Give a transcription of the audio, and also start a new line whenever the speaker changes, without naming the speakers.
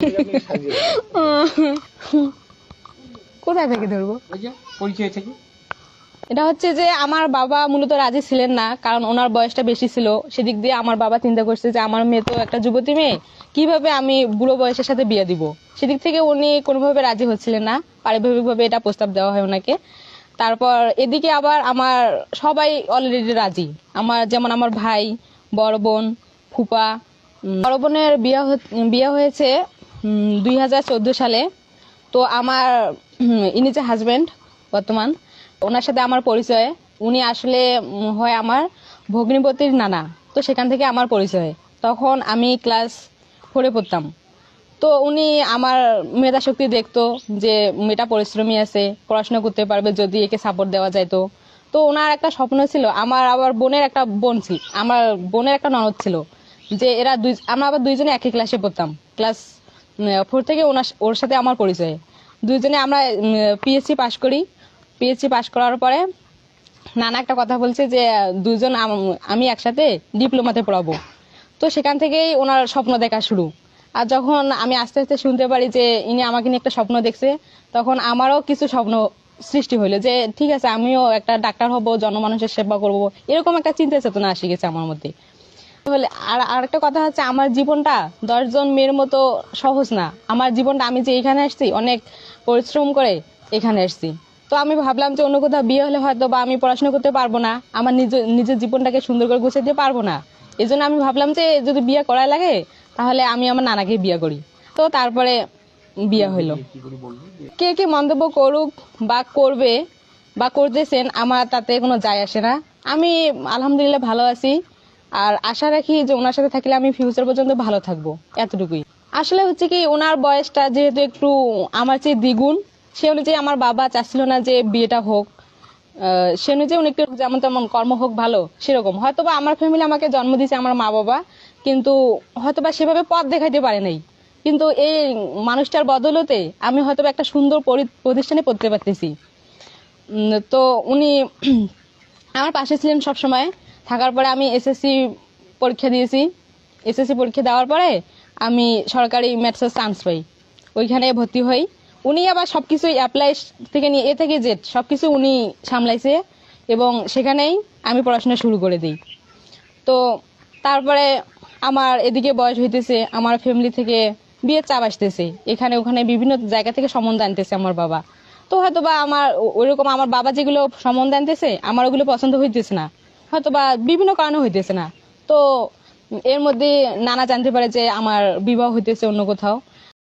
কোথায় থেকে ধরবো?
পরিচয় থেকে
এটা হচ্ছে যে আমার বাবা মূলত রাজি ছিলেন না কারণ ওনার বয়সটা বেশি ছিল। সেদিক দিয়ে আমার বাবা চিন্তা করছে যে আমার মেয়ে তো একটা যুবতী মেয়ে কীভাবে আমি বুড়ো বয়সের সাথে বিয়ে দিব? সেদিক থেকে উনি কোনোভাবে রাজি হচ্ছিলেন না পারিবারিকভাবে এটা প্রস্তাব দেওয়া হয় ওনাকে। তারপর এদিকে আবার আমার সবাই অলরেডি রাজি। আমার যেমন আমার ভাই বড় বোন ফুপা বড় বোনের বিয়ে বিয়ে হয়েছে দুই হাজার চোদ্দ সালে। তো আমার ইনি যে হাজবেন্ড বর্তমান, ওনার সাথে আমার পরিচয়। উনি আসলে হয় আমার ভগ্নিপতির নানা। তো সেখান থেকে আমার পরিচয়। তখন আমি ক্লাস ফোরে পড়তাম। তো উনি আমার মেধা শক্তি দেখতো যে, মেয়েটা পরিশ্রমী আছে, পড়াশোনা করতে পারবে যদি একে সাপোর্ট দেওয়া যায় তো। তো ওনার একটা স্বপ্ন ছিল, আমার আবার বোনের একটা বোন ছিল, আমার বোনের একটা ননদ ছিল, যে এরা দুই, আমরা আবার দুইজনে একই ক্লাসে পড়তাম ক্লাস ফোর থেকে ওনার ওর সাথে আমার পরিচয়। দুইজনে আমরা পিএসসি পাশ করি। পিএসসি পাশ করার পরে নানা একটা কথা বলছে যে, দুজন আমি একসাথে ডিপ্লোমাতে পড়াবো। তো সেখান থেকেই ওনার স্বপ্ন দেখা শুরু। আর যখন আমি আস্তে আস্তে শুনতে পারি যে, ইনি আমাকে নিয়ে একটা স্বপ্ন দেখছে, তখন আমারও কিছু স্বপ্ন সৃষ্টি হইল যে, ঠিক আছে, আমিও একটা ডাক্তার হব, জনমানুষের সেবা করব। এরকম একটা চিন্তা চেতনা আসি গেছে আমার মধ্যে। তাহলে আর আরেকটা কথা হচ্ছে আমার জীবনটা দশজন মেয়ের মতো সহজ না। আমার জীবনটা আমি যে এখানে আসছি, অনেক পরিশ্রম করে এখানে আসছি। তো আমি ভাবলাম যে অন্য কোথাও বিয়ে হলে হয়তো বা আমি পড়াশোনা করতে পারব না, আমার নিজ, নিজের জীবনটাকে সুন্দর করে গুছিয়ে দিতে পারব না। এই জন্য আমি ভাবলাম যে যদি বিয়ে করা লাগে, তাহলে আমি আমার নানাকে বিয়ে করি। তো তারপরে বিয়ে হইল
কে
কে মন্তব্য করুক বা করবে বা করতেছেন, আমার তাতে কোনো যায় আসে না। আমি আলহামদুলিল্লাহ ভালো আছি। আর আশা রাখি যে ওনার সাথে থাকলে আমি ফিউচার পর্যন্ত ভালো থাকব, এতটুকুই। আসলে হচ্ছে কি, ওনার বয়সটা যেহেতু একটু আমার চেয়ে দ্বিগুণ, সে অনুযায়ী আমার বাবা চাচ্ছিল না যে বিয়েটা হোক। সে অনুযায়ী উনি একটু যেমন তেমন কর্ম হোক ভালো, সেরকম। হয়তোবা আমার ফ্যামিলি আমাকে জন্ম দিয়েছে আমার মা বাবা, কিন্তু হয়তোবা সেভাবে পথ দেখাইতে পারে নাই। কিন্তু এই মানুষটার বদলতে আমি হয়তো একটা সুন্দর পরি- প্রতিষ্ঠানে পড়তে পারতেছি। তো উনি আমার পাশে ছিলেন সব সময় থাকার পরে আমি এসএসসি পরীক্ষা দিয়েছি। এসএসসি পরীক্ষা দেওয়ার পরে আমি সরকারি ম্যাথসের চান্স পাই। ওইখানে ভর্তি হই। উনি আবার সবকিছু অ্যাপ্লাই থেকে নিয়ে এ থেকে জেড সবকিছু উনি সামলাইছে এবং সেখানেই আমি পড়াশোনা শুরু করে দিই। তো তারপরে আমার এদিকে বয়স হইতেছে, আমার ফ্যামিলি থেকে বিয়ের চাপ আসতেছে। এখানে ওখানে বিভিন্ন জায়গা থেকে সম্বন্ধ আনতেছে আমার বাবা। তো হয়তো বা আমার ওইরকম আমার বাবা যেগুলো সম্বন্ধ আনতেছে আমার ওগুলো পছন্দ হইতেছে না। হয়তো বা বিভিন্ন কারণে হইতেছে না। তো এর মধ্যে নানা জানতে পারে যে আমার বিবাহ হইতেছে অন্য কোথাও।